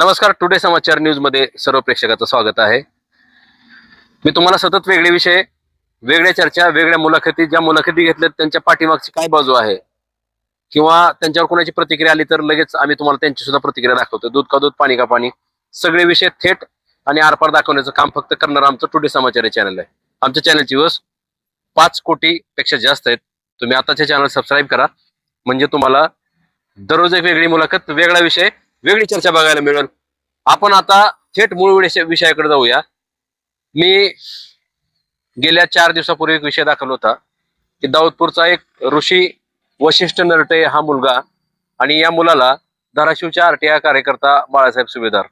नमस्कार टुडे समाचार न्यूजमध्ये सर्व प्रेक्षकाचं स्वागत आहे. मी तुम्हाला सतत वेगळे विषय वेगळ्या चर्चा वेगळ्या मुलाखती ज्या मुलाखती घेतल्यात त्यांच्या पाठीमागची काय बाजू आहे? किंवा त्यांच्यावर कोणाची प्रतिक्रिया आली तर लगेच आम्ही तुम्हाला त्यांची सुद्धा प्रतिक्रिया दाखवतो दूध का दूध पाणी का पाणी सगळे विषय थेट आणि आरपार दाखवण्याचं काम फक्त करणार आमचं टुडे समाचार हे चॅनल आहे. आमच्या चॅनलची व्यूज पाच कोटी पेक्षा जास्त आहेत. तुम्ही आताचे चॅनल सबस्क्राईब करा. म्हणजे तुम्हाला दररोज एक वेगळी मुलाखत वेगळा विषय वेगळी चर्चा बघायला मिळेल. आपण आता थेट मूळ विषय- विषयाकडे जाऊया. मी गेल्या चार दिवसापूर्वी एक विषय दाखवला होता की दाऊदपूरचा एक ऋषी वशिष्ठ नरटे हा मुलगा आणि या मुलाला धाराशिवच्या आरटीआय कार्यकर्ता बाळासाहेब सुभेदार.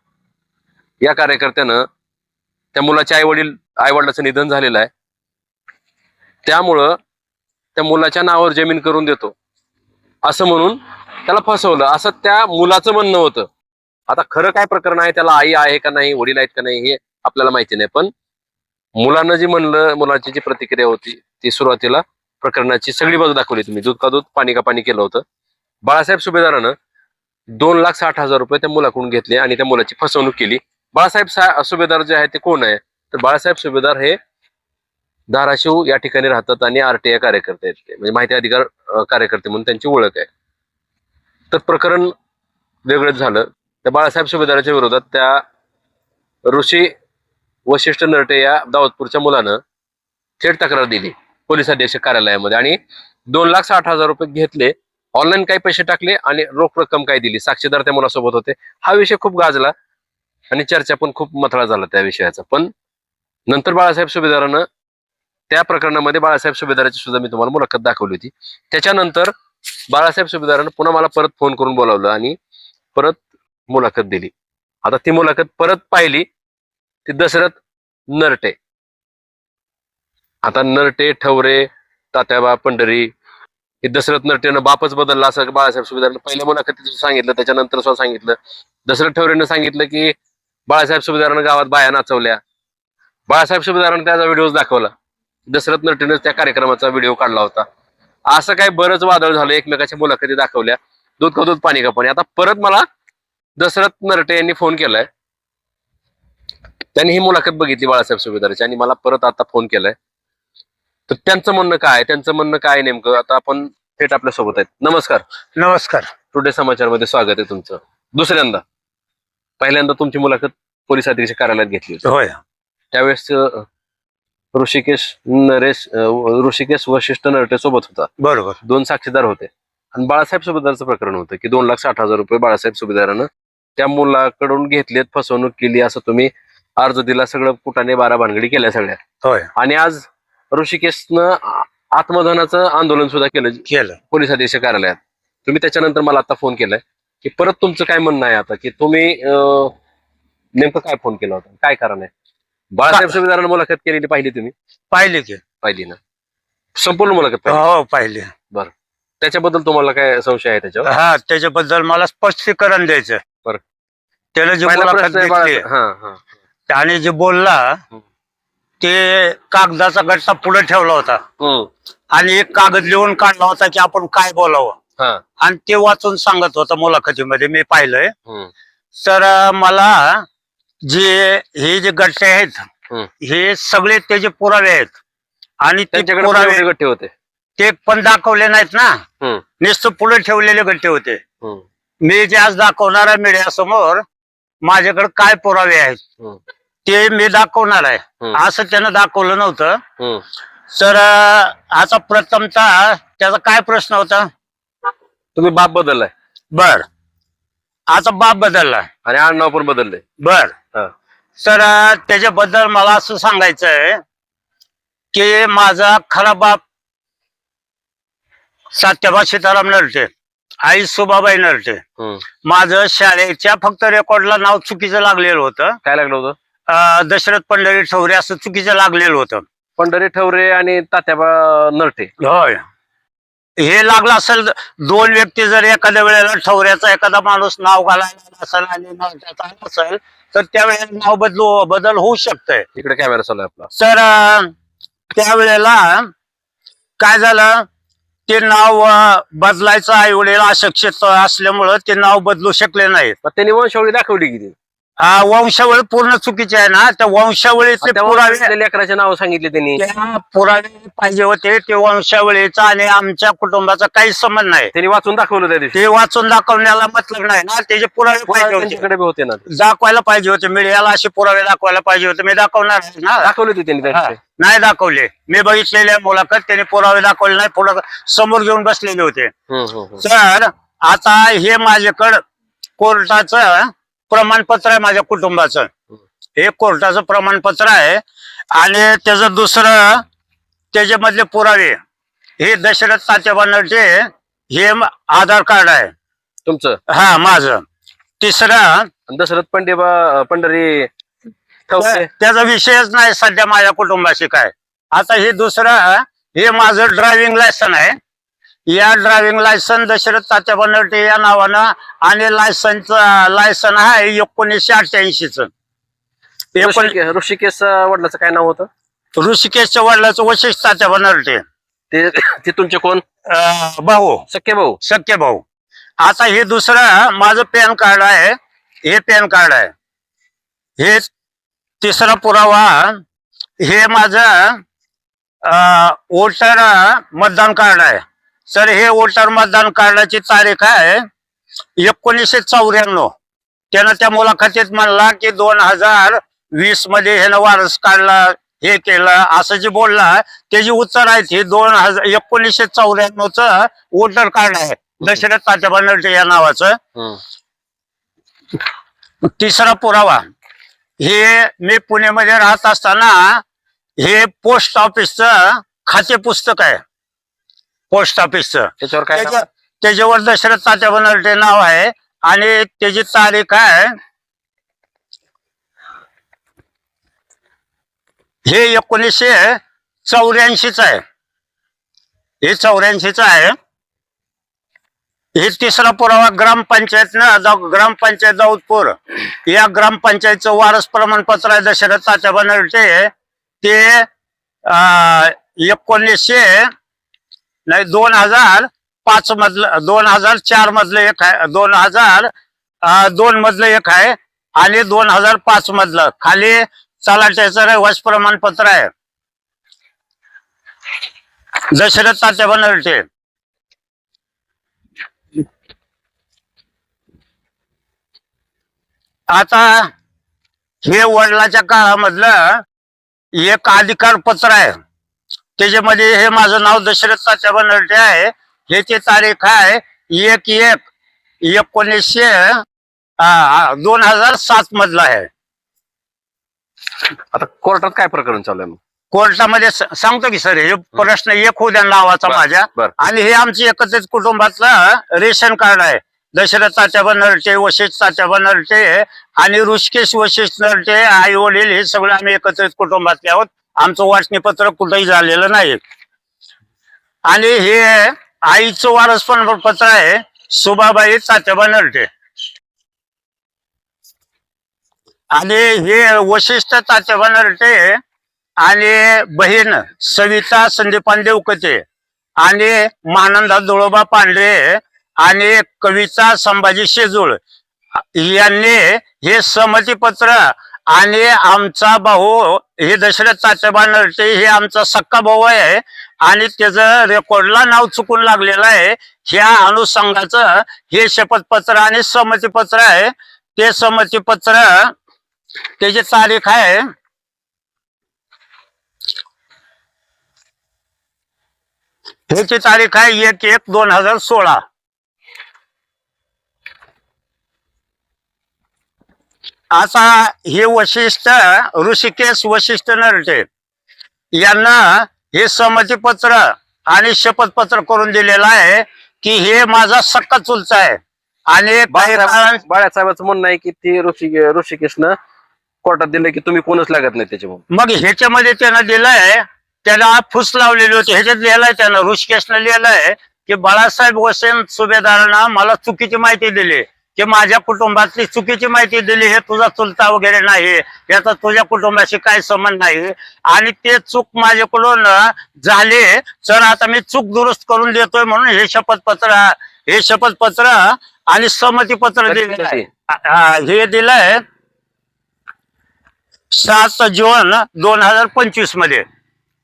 या कार्यकर्त्यानं त्या मुलाचे आई वडील आई वडिलाचं निधन झालेलं आहे. त्यामुळं त्या मुलाच्या नावावर जमीन करून देतो. असं म्हणून त्याला फसवलं. असं त्या मुलाचं म्हणणं होतं. आता खरं काय प्रकरण आहे? त्याला आई आहे का नाही? वडील आहेत का नाही? हे आपल्याला माहिती नाही. पण मुलानं जे म्हणलं मुलाची जी प्रतिक्रिया होती ती सुरुवातीला प्रकरणाची सगळी बाजू दाखवली तुम्ही. दूध का दूध पाणी का पाणी केलं होतं. बाळासाहेब सुभेदारानं दोन लाख साठ हजार रुपये त्या मुलाकडून घेतले आणि त्या मुलाची फसवणूक केली. बाळासाहेब सुभेदार जे आहे ते कोण आहे तर बाळासाहेब सुभेदार हे धाराशिव या ठिकाणी राहतात आणि आरटीआय कार्यकर्ते आहेत म्हणजे माहिती अधिकार कार्यकर्ते म्हणून त्यांची ओळख आहे. तर प्रकरण वेगळंच झालं. त्या बाळासाहेब सुभेदाराच्या विरोधात त्या ऋषी वशिष्ठ नरटे या दावतपूरच्या मुलानं थेट तक्रार दिली पोलीस अधीक्षक कार्यालयामध्ये. आणि दोन लाख साठ हजार रुपये घेतले ऑनलाईन काही पैसे टाकले आणि रोख रक्कम काय दिली. साक्षीदार त्या मुलासोबत होते. हा विषय खूप गाजला आणि चर्चा पण खूप मथळा झाला त्या विषयाचा. पण नंतर बाळासाहेब सुभेदारानं त्या प्रकरणामध्ये बाळासाहेब सुभेदाराची सुद्धा मी तुम्हाला मुलाखत दाखवली होती. त्याच्यानंतर बाळासाहेब सुभेदारानं पुन्हा मला परत फोन करून बोलावलं आणि परत मुलाखत दिली. आता ती मुलाखत परत पाहिली ती दशरथ नरटे. आता नरटे ठवरे तात्याबा पंढरी हे दशरथ नरटेनं बापच बदलला असं बाळासाहेब सुभेदारनं पहिल्या मुलाखतीत सांगितलं त्याच्यानंतर सुद्धा सांगितलं. दशरथ ठवरेनं सांगितलं की बाळासाहेब सुभेदारानं गावात बाया नाचवल्या. बाळासाहेब सुभेदारानं त्याचा व्हिडिओ दाखवला. दशरथ नरटेनं त्या कार्यक्रमाचा व्हिडिओ काढला होता. असं काय बरंच वादळ झालं एकमेकाच्या मुलाखती दाखवल्या दूध का दूध पाणी का पाणी. आता परत मला दशरथ नरटे यांनी फोन केलाय. त्यांनी ही मुलाखत बघितली बाळासाहेब सुभेदाराची आणि मला परत आता फोन केलाय. तर त्यांचं म्हणणं काय? त्यांचं म्हणणं काय नेमकं? आता आपण थेट आपल्यासोबत आहेत. नमस्कार. नमस्कार. टुडे समाचारमध्ये स्वागत आहे तुमचं. दुसऱ्यांदा पहिल्यांदा तुमची मुलाखत पोलीस अधीक्षक कार्यालयात घेतली होती. होय. त्यावेळेस ऋषिकेश नरेश अं, ऋषिकेश वशिष्ठ नरटे सोबत होता. बरोबर. दोन साक्षीदार होते. आणि बाळासाहेब सुभेदारचं प्रकरण होतं की दोन लाख साठ हजार रुपये बाळासाहेब सुभेदारानं त्या मुलाकडून घेतलेत फसवणूक केली असं तुम्ही अर्ज दिला सगळं कुटाने बारा भानगडी केल्या सगळ्या. होय. आणि आज ऋषिकेशनं आ- आंदोलन सुद्धा केलं केलं. पोलीस अधीक्षक कार्यालयात. तुम्ही त्याच्यानंतर मला आता फोन केलाय की परत तुमचं काय म्हणणं आहे आता? की तुम्ही अं, नेमकं काय फोन केला होता? काय कारण आहे? बाळासाहेब सुभेदारानं मुलाखत केलेली पाहिली तुम्ही? पाहिले की. पाहिली ना. संपूर्ण मुलाखत पाहिली. हो पाहिले. त्याच्याबद्दल तुम्हाला काय संशय आहे त्याच्यावर? हा त्याच्याबद्दल मला स्पष्टीकरण द्यायचं बरं. त्यानं जे पहिला मुलाखत प्रश्न आहे घेतली बाळा- हा हा. त्याने जे बोलला हं. ते कागदाचा गट्टा पुढे ठेवला होता. हम्म, आणि एक कागद लिहून काढला होता की आपण काय बोलावं. हा. आणि ते वाचून सांगत होता मुलाखतीमध्ये मी पाहिलंय. हम्म, तर अं, मला जे हे जे गट्टे आहेत हं. हे सगळे त्याचे पुरावे आहेत आणि ते त्यांच्याकडे पुरावे होते. ते पण दाखवले नाहीत ना. हम्म, नुसतं पुढे ठेवलेले गट्टे होते. हम्म, मी जे आज दाखवणार आहे मीडियासमोर माझ्याकडे काय पुरावे आहेत हम्म, ते मी दाखवणार आहे. हम्म, असं त्यानं दाखवलं नव्हतं. हम्म. तर अं, आता प्रथमतः त्याचा काय प्रश्न होता? तुम्ही बाप बदललाय. बर. आता बाप बदलला. आणि आडनाव पण बदलले बर. हा. तर अं, त्याच्याबद्दल मला असं सांगायचं आहे की माझा खरा बाप सत्यबा सीताराम नरटे आई सुबाबाई नरटे. हम्म. माझं शाळेच्या फक्त रेकॉर्डला नाव चुकीचं लागलेलं होतं. काय लागलं होतं? अं, दशरथ पंढरी ठवरे असं चुकीचं लागलेलं होतं. पंढरी ठवरे आणि तात्याबा नरटे. होय. हे लागलं असेल दोन व्यक्ती जर एखाद्या वेळेला ठवऱ्याचा एखादा माणूस नाव घालायला असेल आणि नरट्याचा असेल तर त्यावेळेला नाव बदलू बदल होऊ शकतंय. इकडे कॅमेरा चालू आहे आपला. तर अं, त्यावेळेला काय झालं? ते नाव अं, बदलायचं आई वडील अशिक्षित असल्यामुळं ते नाव बदलू शकले नाहीत. मग त्यांनी वंशावळी दाखवली किती? आ, वंशावळी पूर्ण चुकीची आहे ना. त्या वंशावळीचे पुरावे लेकराचे नाव सांगितले त्यांनी. त्या पुरावे पाहिजे होते. ते वंशावळीचा आणि आमच्या कुटुंबाचा काही संबंध नाही. त्यांनी वाचून दाखवलं त्या दिवशी. ते वाचून दाखवण्याला मतलब नाही ना. त्याचे पुरावे पाहिजे होते. त्यांच्याकडे बी होते ना. ते. दाखवायला पाहिजे होते. मीडियाला असे पुरावे दाखवायला पाहिजे होते. मी दाखवणार आहे ना. दाखवले होते त्यांनी त्या हा, दिवशी. नाही दाखवले. मी बघितलेल्या मुलाखत त्यांनी पुरावे दाखवले नाही. पुढं समोर घेऊन बसलेले होते. हम्म, हम्म, हम्म. तर आता हे माझ्याकडं कोर्टाचं प्रमाणपत्र आहे माझ्या कुटुंबाचं. हे. कोर्टाचं प्रमाणपत्र आहे आणि त्याचं दुसरं त्याच्यामधले पुरावे हे दशरथ तात्याबानचे हे आधार कार्ड आहे. तुमचं? हा माझं. तिसरं दशरथ पंडे बा पंढरी ठवसे त्याचा विषयच नाही सध्या माझ्या कुटुंबाशी काय. आता हे दुसरं हे माझं ड्रायव्हिंग लायसन आहे. या ड्रायव्हिंग लायसन दशरथ तात्या बनर्टे या नावानं. आणि लायसनचं लायसन आहे एकोणीसशे अठ्ठ्याऐंशीच. ऋषिके- ऋषिकेश वडिलाचं काय नाव होतं? ऋषिकेशच्या वडिलाचं वशिष्ठ तात्या बनर्टे ते ते तुमचे कोण? अं, भाऊ. सख्खे भाऊ. सख्य भाऊ. आता हे दुसरं माझं पॅन कार्ड आहे. हे पॅन कार्ड आहे. हे तिसरा पुरावा. हे माझं वोटर मतदान कार्ड आहे. सर हे वोटर मतदान कार्डाची तारीख आहे एकोणीसशे चौऱ्याण्णव. त्यानं त्या मुलाखतीत म्हणला की दोन हजार वीसमध्ये ह्यानं वारस काढला हे केलं असं जे बोलला त्याची उत्तर आहेत हे दोन हजार एकोणीसशे चौऱ्याण्णव च वोटर कार्ड आहे. दशरथ तात्या बनर्जी या नावाचं. तिसरा पुरावा. हे मी पुण्यामध्ये राहत असताना हे पोस्ट ऑफिसचं खाते पुस्तक आहे. पोस्ट ऑफिसचं. त्याच्यावर काय नाव? त्याच्यावर दशरथ तात्या बनर्टे नाव आहे. आणि त्याची तारीख आहे हे एकोणीसशे चौऱ्याऐंशीच आहे. हे चौऱ्याऐंशीच आहे. हे तिसरा पुरावा ग्रामपंचायतनं जाऊ- ग्रामपंचायत दाऊदपूर या ग्रामपंचायतचं वारस प्रमाणपत्र आहे दशरथ तात्या बनर्टे ते अं, एकोणीसशे नाही दोन हजार पाच मधलं दोन हजार चार मधलं एक आहे दोन हजार दोन मधलं एक आहे आणि दोन हजार पाच मधलं. खाली तलाट्याचं रहिवास प्रमाणपत्र आहे. दशरथ तात्या बनर्टे आता हे वडिलाच्या काळामधलं एक अधिकार पत्र आहे. त्याच्यामध्ये हे माझं नाव दशरथ तात्या बनर्टे आहे. ह्याची तारीख आहे एक एक एकोणीसशे दोन हजार सात मधला आहे. आता कोर्टात काय प्रकरण चालू आहे मग? कोर्टामध्ये स- सांगतो की सर हे प्रश्न एक होऊ द्या नावाचा बर, माझ्या. बर. आणि हे आमचे एकत्रित कुटुंबातलं रेशन कार्ड आहे. दशरथ तात्या बनर्टे वशिष्ठ तात्या बनर्टे आणि ऋषिकेश वशिष्ठ नरटे आई वडील हे सगळे आम्ही एकत्रित कुटुंबातले आहोत. आमचं वाचनीपत्र कुठंही झालेलं नाही. आणि हे आईचं वारस पण पत्र आहे सुभाबाई तात्याबा नरटे आणि हे वशिष्ठ तात्याबा नरटे आणि बहीण सविता संदीपान देवकते आणि मानंदा दुळोबा पांढरे आणि कविता संभाजी शेजूळ यांनी हे संमतीपत्र आणि आमचा भाऊ हे दशरथ तात्याबा बनर्जी हे आमचा सक्का भाऊ आहे. आणि त्याचं रेकॉर्डला नाव चुकून लागलेलं आहे. ह्या अनुषंगाचं हे शपथपत्र आणि संमतीपत्र आहे. ते संमतीपत्र त्याची तारीख आहे. ह्याची तारीख आहे एक एक दोन हजार सोळा. आता हे वशिष्ठ ऋषिकेश वशिष्ठ नरटे यांना हे संमतीपत्र आणि शपथपत्र करून दिलेलं आहे की हे माझा सक्का चुलता आहे. आणि बाळासाहेब बाळासाहेबाचं म्हणणं आहे की ते ऋषी ऋषिकेशनं कोर्टात दिलं की तुम्ही कोणच लागत नाही त्याच्यामुळे. मग ह्याच्यामध्ये त्यानं दिलंय त्याला फुस लावलेली होती. ह्याच्यात लिहिलंय त्यानं ऋषिकेशनं लिहिलंय की बाळासाहेब वसेन सुभेदारांना मला चुकीची माहिती दिली. की माझ्या कुटुंबातली चुकीची माहिती दिली हे तुझा चुलता वगैरे नाही याचा तुझ्या कुटुंबाशी काय संबंध नाही. आणि ते चूक माझ्याकडून झाली. तर आता मी चूक दुरुस्त करून देतोय म्हणून हे शपथपत्र हे शपथपत्र आणि संमतीपत्र दिलेलं आहे. हे दिलंय सात जून दोन हजार पंचवीसमध्ये.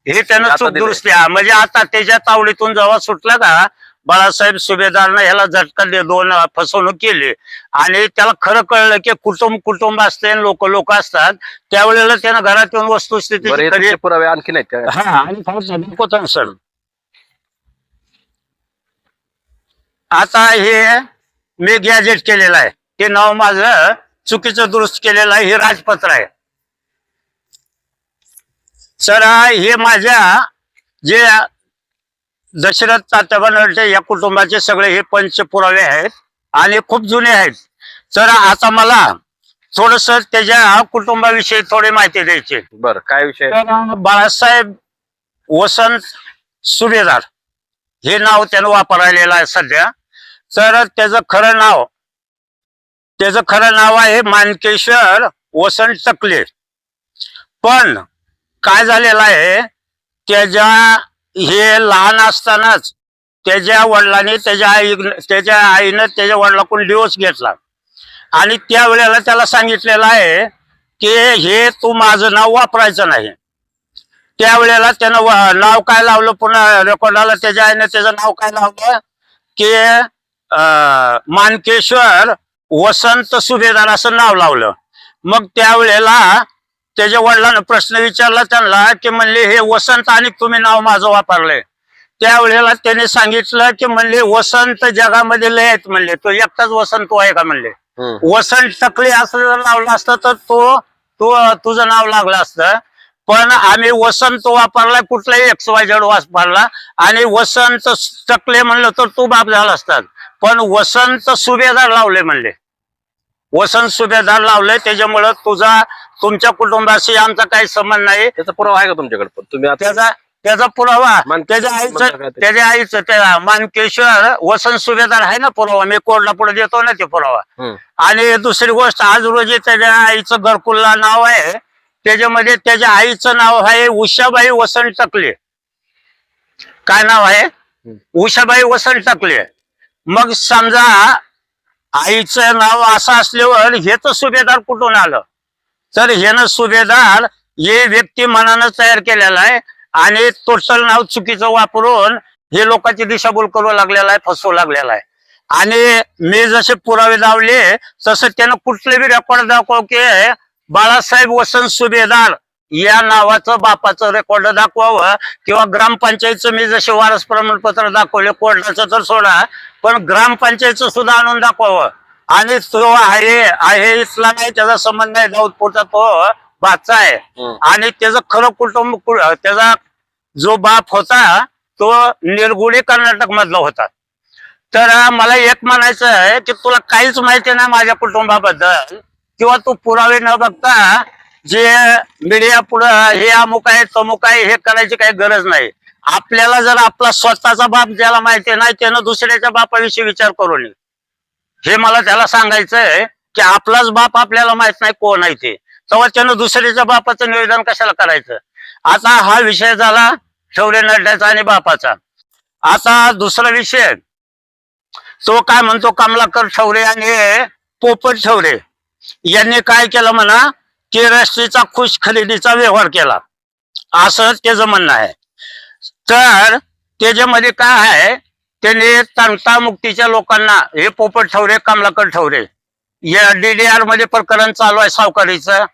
हे त्यानं चूक. दुरुस्ती म्हणजे आता त्याच्या तावडीतून जेव्हा सुटला का बाळासाहेब सुभेदारनं ह्याला झटका दे दोन फसवणूक केली. आणि त्याला खरं कळलं की कुटुंब कुटुंब असते लोक लोक असतात. त्यावेळेला त्यानं घरात येऊन वस्तुस्थिती पुरावे आणखी नाहीत का? हा आणि सर. आता हे मी गॅजेट केलेलं आहे. ते नाव माझं चुकीचं दुरुस्त केलेलं आहे हे राजपत्र आहे. सर हे माझ्या जे दशरथ तात्याबा नरटे या कुटुंबाचे सगळे हे पंच पुरावे आहेत आणि खूप जुने आहेत. तर आता मला थोडस त्याच्या कुटुंबाविषयी थोडी माहिती द्यायची बरं काय विषय? तर बाळासाहेब वसंत सुभेदार हे नाव त्यानं वापरलेलं आहे सध्या. तर त्याचं खरं नाव त्याचं खरं नाव आहे मानकेश्वर वसंत टकले पण काय झालेलं आहे त्याच्या हे लहान असतानाच त्याच्या वडिलांनी त्याच्या आई त्याच्या आईनं त्याच्या वडिलाकडून डिवोर्स घेतला. आणि त्यावेळेला त्याला सांगितलेलं आहे की हे तू माझं नाव वापरायचं नाही. त्यावेळेला त्यानं नाव काय लावलं पुन्हा रेकॉर्डाला त्याच्या आईने त्याचं नाव काय लावलं? की अं, मानकेश्वर वसंत सुभेदार असं नाव लावलं. मग त्यावेळेला त्याच्या वडिलांना प्रश्न विचारला त्यांना की म्हणले हे वसंत आणि तुम्ही नाव माझं वापरलंय. त्यावेळेला त्याने सांगितलं की म्हणले वसंत जगामध्ये लय आहेत म्हणले. तो एकटाच वसंत आहे का म्हणले. वसंत टकले असं जर लावलं असतं तर तो तो तुझं नाव लागलं असतं. पण आम्ही वसंत वापरला कुठलाही एक्स वाय झेड वापरला आणि वसंत टकले म्हणलं तर तू बाप झाला असतात पण वसंत सुभेदार लावले म्हणले. वसंत सुभेदार लावले त्याच्यामुळं तुझा तुमच्या कुटुंबाशी आमचा काही संबंध नाही. त्याचा पुरावा आहे का तुमच्याकडे पण? तुम्ही आता त्याचा त्याचा पुरावा. मान- त्याच्या आईचं? त्याच्या आईचं त्या मानकेश्वर वसंत सुभेदार आहे ना पुरावा. मी कोर्टला पुढे देतो ना ते पुरावा. हम्म. आणि दुसरी गोष्ट आज रोजी त्याच्या आईचं घरकुलला नाव आहे. त्याच्यामध्ये त्याच्या आईचं नाव आहे उषाबाई वसंत टकले. काय नाव आहे? उषाबाई वसंत टकले. मग समजा आईचं नाव असं असल्यावर हे तर सुभेदार कुठून आलं? तर ह्यानं सुभेदार हे व्यक्ती मनानं तयार केलेला आहे आणि टोटल नाव चुकीचं वापरून हे लोकांची दिशाभूल करू लागलेला आहे फसवू लागलेला आहे. आणि मी जसे पुरावे लावले तसं त्यानं कुठले बी रेकॉर्ड दाखव की बाळासाहेब वसंत सुभेदार या नावाचं बापाचं रेकॉर्ड दाखवावं किंवा ग्रामपंचायतचं मी जसे वारस प्रमाणपत्र दाखवले कोर्टाचं तर सोडा पण ग्रामपंचायतचं सुद्धा आणून दाखवावं. आणि तो आहे आहे इथला नाही त्याचा संबंध नाही दाऊदपूरचा तो बाचा आहे. आणि त्याचं खरं कुटुंब त्याचा जो बाप होता तो निरगुडी कर्नाटक मधला होता. तर मला एक म्हणायचं आहे की तुला काहीच माहिती नाही माझ्या कुटुंबाबद्दल किंवा तू पुरावे न बघता जे मीडिया पुढं हे अमुक आहे तमुक आहे हे करायची काही गरज नाही. आपल्याला जर आपला स्वतःचा बाप ज्याला माहिती नाही त्यानं दुसऱ्याच्या बापाविषयी विचार करू नये. हे मला त्याला सांगायचं आहे की आपलाच बाप आपल्याला माहीत नाही कोण आहे ते. तेव्हा त्यानं दुसऱ्याच्या बापाचं निवेदन कशाला करायचं? आता हा विषय झाला ठेवले नड्याचा आणि बापाचा. आता दुसरा विषय. तो काय म्हणतो कमलाकर ठवरे आणि पोपट ठवरे यांनी काय केलं म्हणा की राष्ट्रीयचा खुश खरेदीचा व्यवहार केला. असं त्याचं म्हणणं आहे. तर त्याच्यामध्ये काय आहे? त्यांनी तंटामुक्तीच्या लोकांना हे पोपट ठवरे कमलाकर ठवरे या डीडीआरमध्ये प्रकरण चालू आहे सावकारीचं.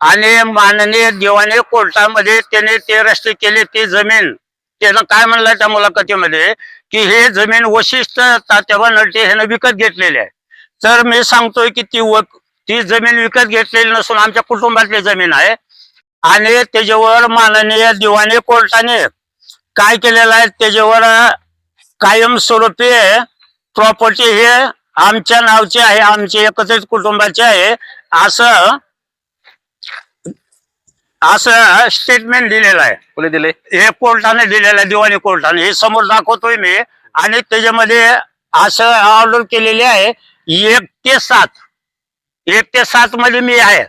आणि माननीय दिवाने कोर्टामध्ये त्याने ते रस्ते केले ती जमीन. त्यानं काय म्हणलं त्या मुलाखतीमध्ये? की हे जमीन वशिष्ठ तात्याबा नटे ह्यानं विकत घेतलेली आहे. तर मी सांगतोय की ती व ती जमीन विकत घेतलेली नसून आमच्या कुटुंबातली जमीन आहे. आणि त्याच्यावर माननीय दिवाने कोर्टाने काय केलेलं आहे त्याच्यावर कायमस्वरूपी प्रॉपर्टी हे आमच्या नावची आहे आमचे एकत्रित कुटुंबाचे आहे. असं असं स्टेटमेंट दिलेलं आहे. कोणी दिले? हे कोर्टाने दिलेलं आहे दिवाणी कोर्टाने. हे समोर दाखवतोय मी. आणि त्याच्यामध्ये असं ऑर्डर केलेली आहे एक ते सात. एक ते सात मध्ये मी आहे.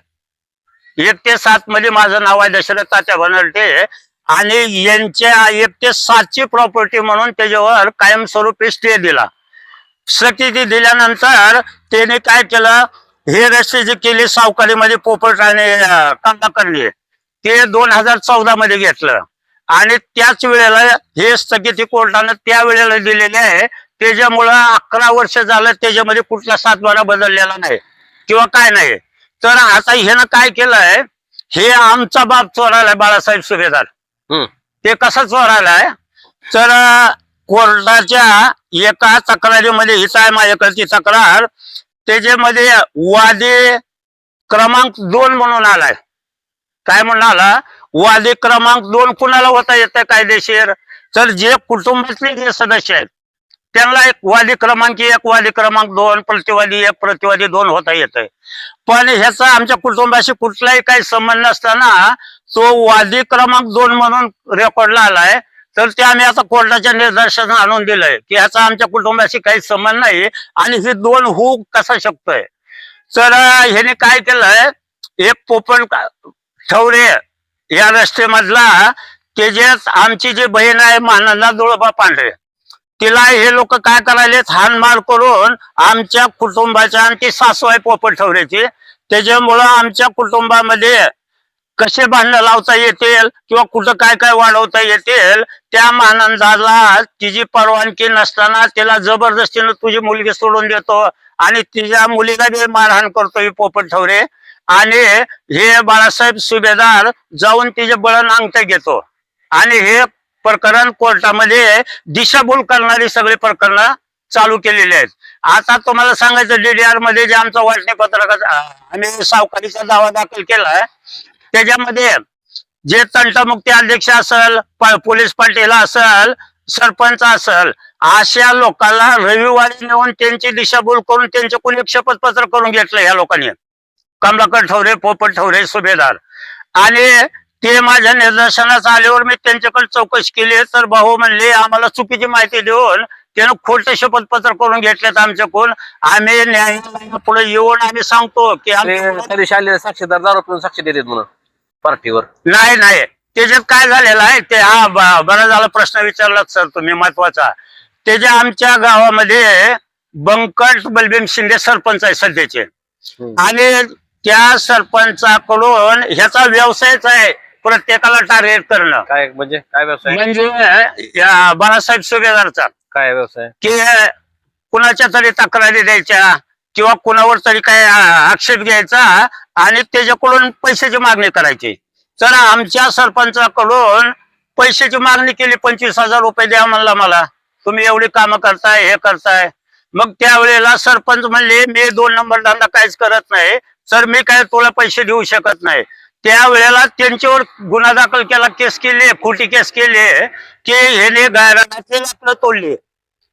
एक ते सात मध्ये माझं नाव आहे दशरथ तात्या बनर्टे आणि यांच्या एक ते सातची प्रॉपर्टी म्हणून त्याच्यावर कायमस्वरूपी स्टे दिला. स्थगिती दिल्यानंतर त्याने काय केलं? हे रस्ते जे केले सावकारीमध्ये पोपट आणि अं, ते दोन हजार चौदा मध्ये घेतलं. आणि त्याच वेळेला हे स्थगिती कोर्टानं त्या वेळेला दिलेले आहे. त्याच्यामुळं अकरा वर्ष झालं त्याच्यामध्ये कुठला सातबारा बदललेला नाही. किंवा काय नाही. तर आता ह्यानं काय केलंय? हे आमचा बाप चोराला बाळासाहेब सुभेदार. ते कसं चोरायलाय? तर कोर्टाच्या एका तक्रारीमध्ये हिच आहे माझ्याकडची तक्रार. त्याच्यामध्ये वादी क्रमांक दोन म्हणून आलाय. काय म्हणून आला? वादी क्रमांक दोन कुणाला होता येत कायदेशीर? तर जे कुटुंबातले जे सदस्य आहेत त्यांना एक वादी क्रमांक एक वादी क्रमांक दोन प्रतिवादी एक प्रतिवादी दोन होता येतंय. पण ह्याचा आमच्या कुटुंबाशी कुठलाही काही संबंध नसताना तो वादी क्रमांक दोन म्हणून रेकॉर्डला आलाय. तर ते आम्ही आता कोर्टाच्या निदर्शन आणून दिलंय की ह्याचा आमच्या कुटुंबाशी काही संबंध नाही आणि हे दोन होऊ कसा शकतोय. तर ह्याने काय केलंय एक पोपट ठवरे या रस्त्यामधला जे आमची जी बहीण आहे मानंदा दुळोबा पांढरे तिला हे लोक काय करायले हानमार करून आमच्या कुटुंबाच्या आणि ती सासू आहे पोपट ठवरेची. त्याच्यामुळं आमच्या कुटुंबामध्ये कसे भांडणं लावता येतील किंवा कुठं काय काय वाढवता येतील त्या मानंदाला तिची परवानगी नसताना तिला जबरदस्तीनं तुझी मुलगी सोडून देतो आणि तिच्या मुलीला बी मारहाण करतो ही पोपट ठवरे. आणि हे बाळासाहेब सुभेदार जाऊन तिचे बळण अंगठे घेतो. आणि हे प्रकरण कोर्टामध्ये दिशाभूल करणारी सगळी प्रकरणं चालू केलेली आहेत. आता तुम्हाला सांगायचं डीडीआरमध्ये जे आमचा वाटणी पत्रक आम्ही सावकारीचा दावा दाखल केलाय. त्याच्यामध्ये जे तंटमुक्ती अध्यक्ष असेल पोलीस पाटील असेल सरपंच असेल अशा लोकांना रविवारी नेऊन त्यांची दिशाभूल करून त्यांचे कोणी शपथपत्र करून घेतलं ह्या लोकांनी. कमलाकर ठवरे पोपट ठवरे सुभेदार. आणि ते माझ्या निदर्शनास आल्यावर मी त्यांच्याकडे चौकशी केली. तर भाऊ म्हणले आम्हाला चुकीची माहिती देऊन त्यानं खोटं शपथपत्र करून घेतलेत आमच्याकडून. आम्ही न्यायालयाला पुढे येऊन आम्ही सांगतो की आमच्या आलेले साक्षीदार दारू पिऊन साक्षी देतात म्हणून. पार्टीवर? नाही नाही. त्याच्यात काय झालेलं आहे ते हा ब- बरा झाला प्रश्न विचारलात सर तुम्ही महत्त्वाचा. त्याच्या आमच्या गावामध्ये बंकट बलबीम शिंदे सरपंच आहे सध्याचे. आणि त्या सरपंचाकडून ह्याचा व्यवसायच आहे प्रत्येकाला टार्गेट करणं. काय म्हणजे काय व्यवसाय? म्हणजे या बाळासाहेब सुभेदारचा. काय व्यवसाय? की कुणाच्या तरी तक्रारी द्यायच्या किंवा कुणावर तरी काय आक्षेप घ्यायचा आणि त्याच्याकडून पैशाची मागणी करायची. तर आमच्या सरपंचाकडून पैशाची मागणी केली पंचवीस हजार रुपये द्या म्हणला मला. तुम्ही एवढी कामं करताय हे करताय. मग त्यावेळेला सरपंच म्हणले मी दोन नंबर धंदा काहीच करत नाही. सर मी काय तुला पैसे देऊ शकत नाही. त्यावेळेला त्यांच्यावर गुन्हा दाखल केला केस केले खोटी केस केली की ह्याने गायरानाचे आपलं तोडले.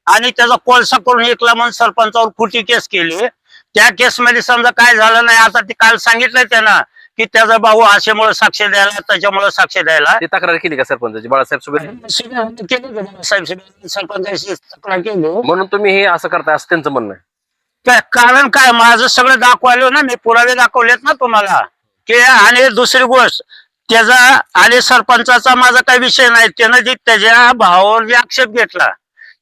आणि त्याचा कोळसा करून ऐकला म्हणून सरपंचावर खोटी केस केली. त्या केसमध्ये समजा काय झालं नाही आता ते काल सांगितलंय त्यानं की त्याचा भाऊ आशेमुळे साक्ष द्यायला त्याच्यामुळे साक्ष द्यायला. ती तक्रार केली का सरपंचाची? बाळासाहेब केली का साहेब सरपंचाशी तक्रार केली. म्हणून तुम्ही हे असं करताय असं त्यांचं म्हणणं आहे. काय कारण काय माझं सगळं दाखवायलो ना मी पुरावे दाखवलेत ना तुम्हाला. की आणि दुसरी गोष्ट त्याचा आणि सरपंचाचा माझा काही विषय नाही. त्यानं जे त्याच्या भावावर जे आक्षेप घेतला.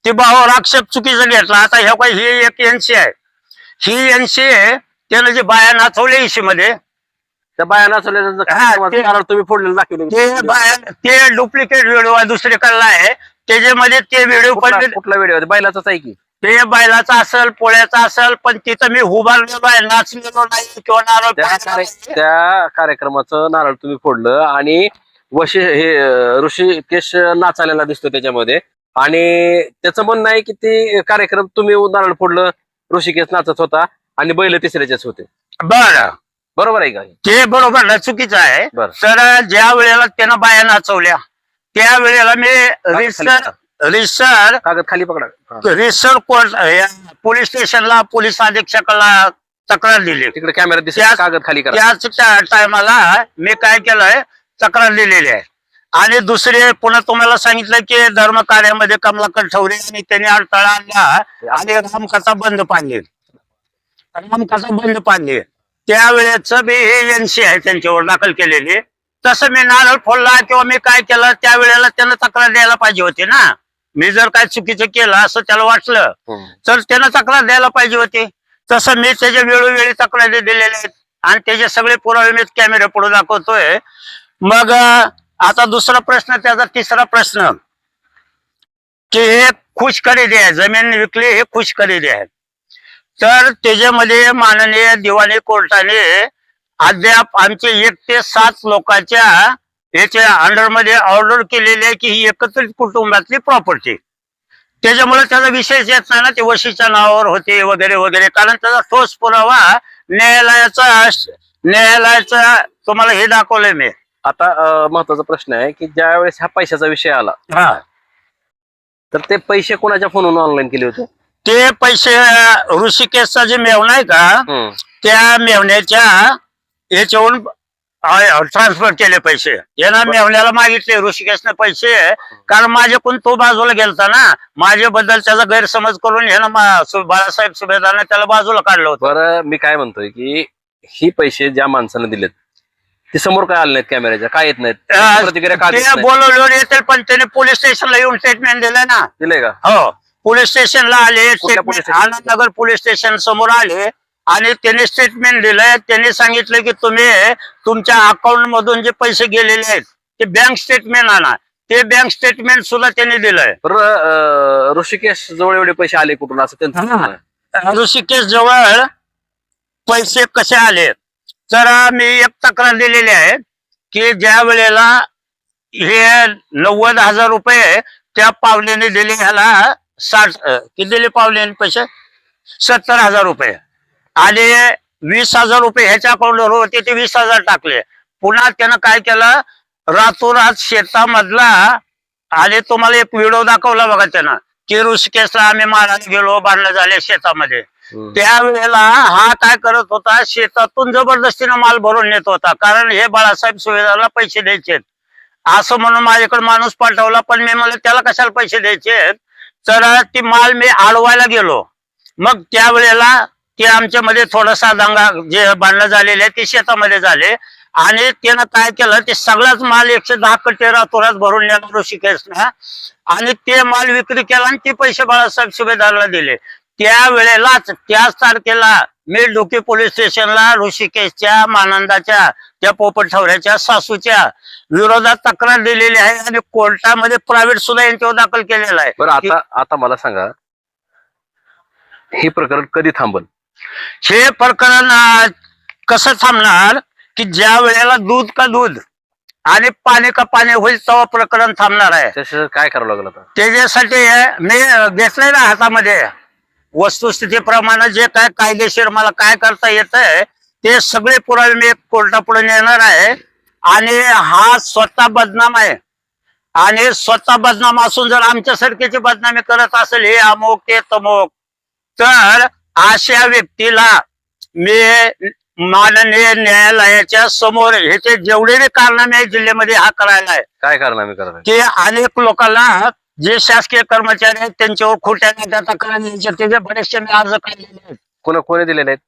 ते भावावर आक्षेप चुकीचा घेतला. आता ह्या काही ही एक एनसी आहे. ही एनसी त्यानं जे बाया नाचवले इशी मध्ये त्या बाया नाचवल्या ते- तुम्ही फोडलेलं ते दाखवले बाया ते डुप्लिकेट व्हिडिओ आहे दुसरीकडला आहे त्याच्यामध्ये ते व्हिडिओ पण कुठला व्हिडिओ बैलाचाच आहे की? ते बैलाचा असेल पोळ्याचा असेल पण तिथं मी उभारलेलो आहे नाचलेलो नाही किंवा नारळ त्या कार्यक्रमाचं नारळ तुम्ही फोडलं आणि वशी हे अं, ऋषिकेश नाचायला दिसतो त्याच्यामध्ये. आणि त्याचं म्हणणं आहे की ते कार्यक्रम तुम्ही नारळ फोडलं ऋषिकेश नाचत होता आणि बैल तिसऱ्याचेच होते. बरं. बरोबर आहे का? ते बरोबर ना चुकीचं आहे. बरं. तर ज्या वेळेला त्यानं बाया नाचवल्या त्या वेळेला मी रिसर रिसर कागद खाली पकडा. हा. रिसर कोर्ट या पोलीस स्टेशनला पोलीस अधीक्षकाला तक्रार दिली. तिकडे कॅमेरा दिसत त्या- कागद खाली करा. त्याच त्या टायमाला मी काय केलंय तक्रार दिलेली आहे. आणि दुसरे पुन्हा तुम्हाला सांगितलं की धर्म कार्यामध्ये कमलाकर ठवरे आणि त्यांनी अडथळा आणला आणि रामकथा बंद पाडली. रामकाचा बंद पाडली. त्यावेळेच हे एनसी आहे त्यांच्यावर दाखल केलेली. तसं मी नारळ फोडला किंवा मी काय केलं त्यावेळेला त्यानं तक्रार द्यायला पाहिजे होती ना. मी जर काय चुकीचं केलं असं त्याला वाटलं हम्म. तर त्यानं तक्रार द्यायला पाहिजे होती. तसं मी त्याच्या वेळोवेळी तक्रारी दिलेल्या आहेत. आणि त्याचे सगळे पुरावे मी कॅमेरे पुढे दाखवतोय. मग आता दुसरा प्रश्न त्याचा तिसरा प्रश्न. की हे खुश खरेदी आहे जमीन विकली हे खुश खरेदी आहे. तर त्याच्यामध्ये माननीय दिवाणी कोर्टाने अद्याप आमचे एक ते सात लोकांच्या याच्या अंडरमध्ये ऑर्डर केलेली आहे की ही एकत्रित कुटुंबातली प्रॉपर्टी त्याच्यामुळे त्याचा विषयच येत नाही ना ते वशीच्या नावावर होते वगैरे वगैरे. कारण त्याचा ठोस पुरावा न्यायालयाचा न्यायालयाचा तुम्हाला हे दाखवलंय मी. आता महत्त्वाचा प्रश्न आहे की ज्या वेळेस हा पैशाचा विषय आला हा. तर ते पैसे कोणाच्या फोनवरून ऑनलाईन केले होते? ते पैसे ऋषिकेशचा जे मेवणा आहे का. त्या मेवण्याच्या याच्यावरून ट्रान्सफर केले पैसे. यानं मेवण्याला मागितले ऋषिकेशने पैसे. कारण माझ्याकडून तो बाजूला गेलता ना. माझ्याबद्दल त्याचा गैरसमज करून ह्यानं सु- बाळासाहेब सुभेदारने त्याला बाजूला काढलं होतं. बरं मी काय म्हणतोय की ही पैसे ज्या माणसानं दिलेत ते समोर काय आले नाहीत कॅमेऱ्याच्या काय येत नाहीत? अं, प्रतिक्रिया का देत ते नाही? बोलवल्यावर येतील पण त्याने पोलीस स्टेशनला येऊन स्टेटमेंट दिलं ना. दिलंय का? हो पोलीस स्टेशनला आले कुठल्या स्टेटमेंट? आनंदनगर पोलीस स्टेशन समोर आले आणि त्यांनी स्टेटमेंट दिलंय. त्यांनी सांगितलं की तुम्ही तुमच्या अकाउंट मधून जे पैसे गेलेले आहेत ते बँक स्टेटमेंट आणा. ते बँक स्टेटमेंट सुद्धा त्यांनी दिलंय. अं, ऋषिकेश जवळ एवढे पैसे आले कुठून? असं त्यांचं. म्हणणं आहे. ऋषिकेश जवळ पैसे कसे आले तर मी एक तक्रार दिलेली आहे की ज्या वेळेला हे नव्वद हजार रुपये त्या पावलेने दिले ह्याला साठ किती दिले पावलेने पैसे? सत्तर हजार रुपये. आणि वीस हजार रुपये ह्याच्या अकाउंटवर होते ते वीस हजार टाकले. पुन्हा त्यानं काय केलं? रातोरात शेतामधला आणि तुम्हाला एक व्हिडिओ दाखवला बघा त्यानं की ऋषिकेशला आम्ही मारायला गेलो बांधलं झाले शेतामध्ये. त्यावेळेला हा काय करत होता शेतातून जबरदस्तीनं माल भरून नेत होता. कारण हे बाळासाहेब सुवेदारला पैसे द्यायचे असं म्हणून माझ्याकडे माणूस पाठवला पण मी म्हणलं त्याला कशाला पैसे द्यायचे तर ती माल मी आडवायला गेलो. मग त्यावेळेला ते आमच्यामध्ये थोडासा दंगा जे बांधलं झालेले आहे ते शेतामध्ये झाले. आणि त्यानं काय केलं ते सगळाच माल एकशे दहा कट्टे रातोरात भरून नेला ऋषिकेशनं. आणि ते माल विक्री केला आणि ते पैसे बाळासाहेब सुभेदारला दिले. त्यावेळेलाच त्याच तारखेला मी डोके पोलीस स्टेशनला ऋषिकेशच्या मानंदाच्या त्या पोपट ठवऱ्याच्या सासूच्या विरोधात तक्रार दिलेली आहे आणि कोर्टामध्ये प्रायव्हेट सुद्धा यांच्यावर दाखल केलेला आहे. बरं आता आता मला सांगा हे प्रकरण कधी थांबल? हे प्रकरण कसं थांबणार की ज्या वेळेला दूध का दूध आणि पाणी का पाणी होईल तेव्हा प्रकरण थांबणार आहे. त्याच्यासाठी काय करावं लागलं आता? त्याच्यासाठी मी घेतलंय ना हातामध्ये. वस्तुस्थितीप्रमाणे जे काय कायदेशीर मला काय करता येत आहे ते सगळे पुरावे मी कोर्टापुढे नेणार आहे. आणि हा स्वतः बदनाम आहे. आणि स्वतः बदनाम असून जर आमच्यासारख्याची बदनामी करत असेल हे अमुक ते तमुक तर अशा व्यक्तीला मी माननीय न्यायालयाच्या समोर ह्याचे जेवढे कारनामे जिल्ह्यामध्ये हा करायला आहे. काय कारण आम्ही करत आहे की अनेक लोकांना जे शासकीय कर्मचारी आहेत त्यांच्यावर खोट्या द्यायच्या त्याचे बरेचसे मी अर्ज काढलेले आहेत. कोण कोणी दिलेले आहेत?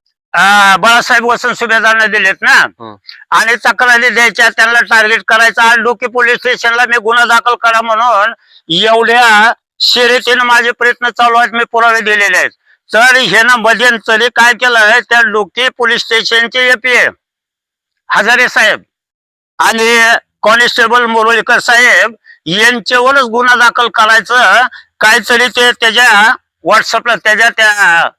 बाळासाहेब वसंत सुभेदारने दिलेत ना. आणि तक्रारी द्यायच्या त्यांना टार्गेट करायचं. आणि डोके पोलीस स्टेशनला मी गुन्हा दाखल करा म्हणून एवढ्या शर्यतीनं माझे प्रयत्न चालू आहेत मी पुरावे दिलेले आहेत. तर ह्यानं मध्यंतरी काय केलं त्या डोके पोलीस स्टेशनचे एपीए हजारे साहेब आणि कॉन्स्टेबल मुरळीकर साहेब यांच्यावरच गुन्हा दाखल करायचं. काहीतरी ते त्याच्या व्हॉट्सअपला त्याच्या त्या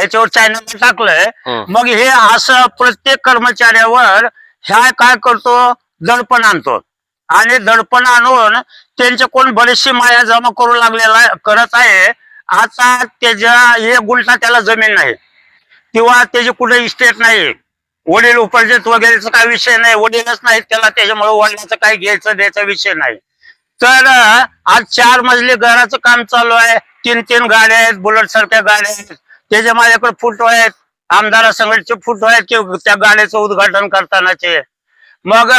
याच्यावर चॅनल टाकलंय. मग हे असं प्रत्येक कर्मचाऱ्यावर ह्या काय करतो? दडपण आणतो. आणि दडपण आणून त्यांचे कोण बरेचशी माया जमा करू लागलेला करत आहे. आता त्याच्या एक गुंठा त्याला जमीन नाही. किंवा त्याची कुठे इस्टेट नाही. वडील उपार्जित वगैरेचा काय विषय नाही. वडीलच नाहीत त्याला त्याच्यामुळे वडिलाचं काय घ्यायचं द्यायचा विषय नाही. तर आज चार मजली घराचं काम चालू आहे. तीन तीन गाड्या आहेत बुलेट सारख्या गाड्या आहेत. त्याच्या माझ्याकडे फोटो आहेत. संघटचे फोटो आहेत की त्या गाड्याचं उद्घाटन करतानाचे. मग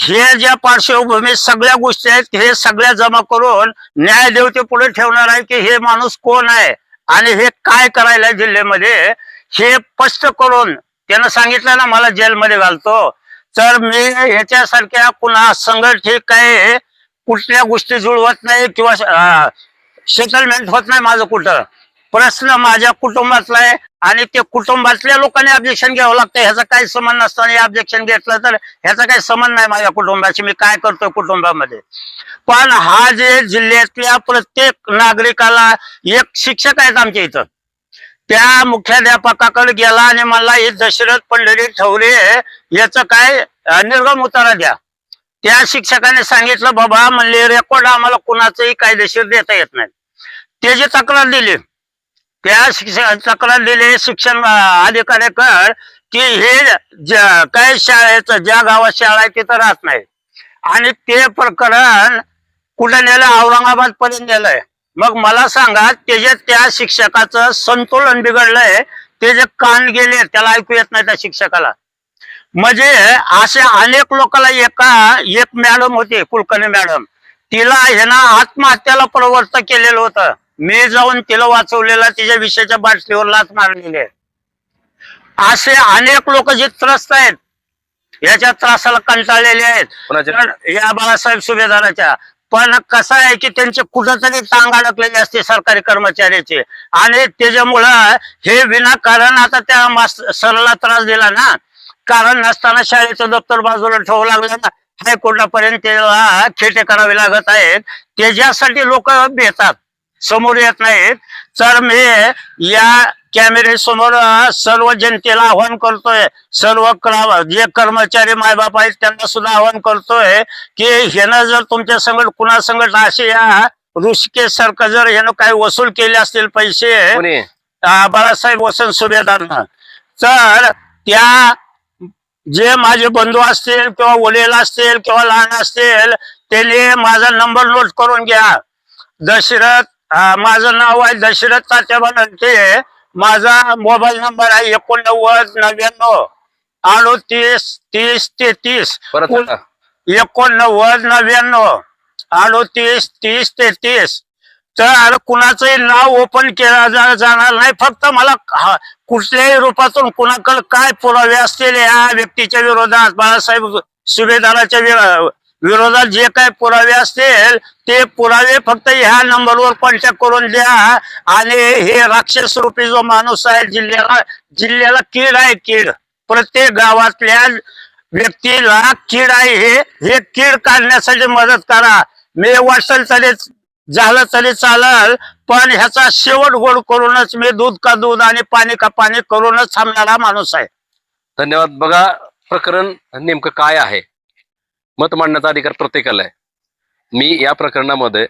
हे ज्या पार्श्वभूमी सगळ्या गोष्टी आहेत हे सगळ्या जमा करून न्याय देवते पुढे ठेवणार आहे की हे माणूस कोण आहे आणि हे काय करायला जिल्ह्यामध्ये हे स्पष्ट करून त्यानं सांगितलं ना मला जेलमध्ये घालतो. तर मी ह्याच्यासारख्या कुणा संघटित काय कुठल्या गोष्टी जुळवत नाही किंवा सेटलमेंट होत नाही माझं कुठं. प्रश्न माझ्या कुटुंबातला आहे आणि ते कुटुंबातल्या लोकांनी ऑब्जेक्शन घ्यावं लागतं. ह्याचा काही संबंध नसताना ऑब्जेक्शन घेतलं तर ह्याचा काही संबंध नाही माझ्या कुटुंबाशी. मी काय करतोय कुटुंबामध्ये? पण हा जे जिल्ह्यातल्या प्रत्येक नागरिकाला एक शिक्षक आहेत आमच्या इथं. त्या मुख्याध्यापकाकडे गेला आणि मला हे दशरथ पंढरी ठवरे याचं काय निर्गम उतारा द्या. त्या शिक्षकाने सांगितलं बाबा म्हणले रेकॉर्ड आम्हाला कुणाचंही कायदेशीर देता येत नाही. त्याची तक्रार दिली त्या शिक्षक तक्रार दिली शिक्षण अधिकाऱ्याकड अधिकाऱ्याकडे की हे काय शाळेचं ज्या गावात शाळा आहे तिथं राहत नाही. आणि ते प्रकरण कुठं नेलं? औरंगाबाद पर्यंत नेलंय. मग मला सांगा त्याच्यात त्या शिक्षकाचं संतुलन बिघडलंय ते जे कान गेले त्याला ऐकू येत नाही त्या शिक्षकाला. म्हणजे असे अनेक लोकांना एका एक मॅडम होती कुलकर्णी मॅडम. तिला ह्यानं आत्महत्याला प्रवृत्त केलेलं होतं. मी जाऊन तिला वाचवलेलं तिच्या विषयाच्या बाटलीवर लाच मारलेली आहे. असे अनेक लोक जे त्रस्त आहेत याच्या त्रासाला कंटाळलेले आहेत. या बाळासाहेब सुभेदाराच्या. पण कसं आहे की त्यांचे कुठंतरी टांग अडकलेले असते सरकारी कर्मचाऱ्याचे. आणि त्याच्यामुळं हे विनाकारण आता त्या मास्तर सरला त्रास दिला ना. कारण नसताना शाळेचं दप्तर बाजूला ठेवावं लागलं ना. हायकोर्टापर्यंत त्याला खेटे करावे लागत आहेत. त्याच्यासाठी लोक भेटतात. समोर येत नाहीत. तर मी या कॅमेरे समोर सर्व जनतेला आव्हान करतोय. सर्व जे कर्मचारी मायबाप आहेत त्यांना सुद्धा आव्हान करतोय की ह्यानं जर तुमच्या संकट कुणा संकट असे या ऋषिकेश सारखं जर ह्यानं काही वसूल केले असतील पैसे बाळासाहेब वसंत सुभेदारनं. तर त्या जे माझे बंधू असतील किंवा वडील असतील किंवा लहान असतील त्यांनी माझा नंबर नोट करून घ्या. दशरथ माझं नाव आहे दशरथ तात्या बनते माझा मोबाईल नंबर आहे एकोणनव्वद नव्याण्णव अडोतीस तीस तेहतीस. एकोणनव्वद नव्याण्णव अडोतीस तीस तेहतीस. तर कुणाचंही नाव ओपन केलं जा- जाणार नाही. फक्त मला हा- कुठल्याही रूपातून कुणाकडे काय पुरावे असतील या व्यक्तीच्या विरोधात बाळासाहेब सुभेदाराच्या विरोधात जे काय पुरावे असतील ते पुरावे फक्त ह्या नंबरवर कॉन्टॅक्ट करून द्या. आणि हे राक्षस रूपी जो माणूस आहे जिल्ह्याला जिल्ह्याला कीड आहे कीड. प्रत्येक गावातल्या व्यक्तीला कीड आहे हे हे कीड काढण्यासाठी मदत करा. मी वाटल तरी झालं तरी चालल पण ह्याचा शेवट गोड करूनच मी दूध का दूध आणि पाणी का पाणी करूनच थांबणारा माणूस आहे. धन्यवाद. बघा प्रकरण नेमकं काय आहे? मत मांडण्याचा अधिकार प्रत्येकाला आहे. मी या प्रकरणामध्ये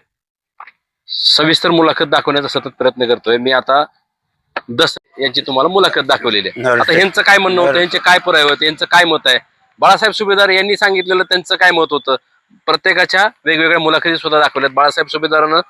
सविस्तर मुलाखत दाखवण्याचा सतत प्रयत्न करतोय. मी आता दस यांची तुम्हाला मुलाखत दाखवलेली आहे. आता यांचं काय म्हणणं होतं? यांचे काय पुरावे होते? यांचं काय मत आहे? बाळासाहेब सुभेदार यांनी सांगितलेलं त्यांचं काय मत होतं? प्रत्येकाच्या वेगवेगळ्या मुलाखती सुद्धा दाखवल्यात. बाळासाहेब सुभेदारानं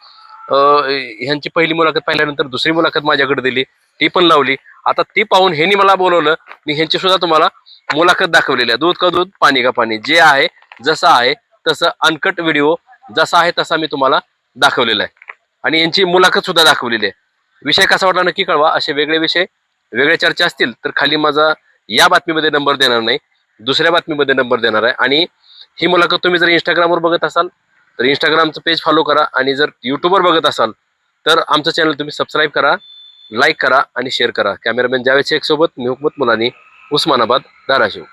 ह्यांची पहिली मुलाखत पाहिल्यानंतर दुसरी मुलाखत माझ्याकडे दिली. ती पण लावली. आता ती पाहून ह्यांनी मला बोलवलं मी ह्यांची सुद्धा तुम्हाला मुलाखत दाखवलेली आहे. दूध का दूध पाणी का पाणी. जे आहे जसं आहे तसं अनकट व्हिडिओ जसा आहे तसा मी तुम्हाला दाखवलेला आहे. आणि यांची मुलाखत सुद्धा दाखवलेली आहे. विषय कसा वाटला नक्की कळवा. असे वेगळे विषय वेगळे चर्चा असतील तर खाली माझा या बातमीमध्ये नंबर देणार नाही. दुसऱ्या बातमीमध्ये नंबर देणार आहे. आणि ही मुलाखत तुम्ही जर इंस्टाग्रामवर बघत असाल तर इंस्टाग्रामचं पेज फॉलो करा आणि जर यूट्यूबवर बघत असाल तर आमचं चॅनल तुम्ही सबस्क्राईब करा लाईक करा आणि शेअर करा. कॅमेरामॅन जावेद शेख सोबत मी हुकमत मुलानी उस्मानाबाद धाराशिव.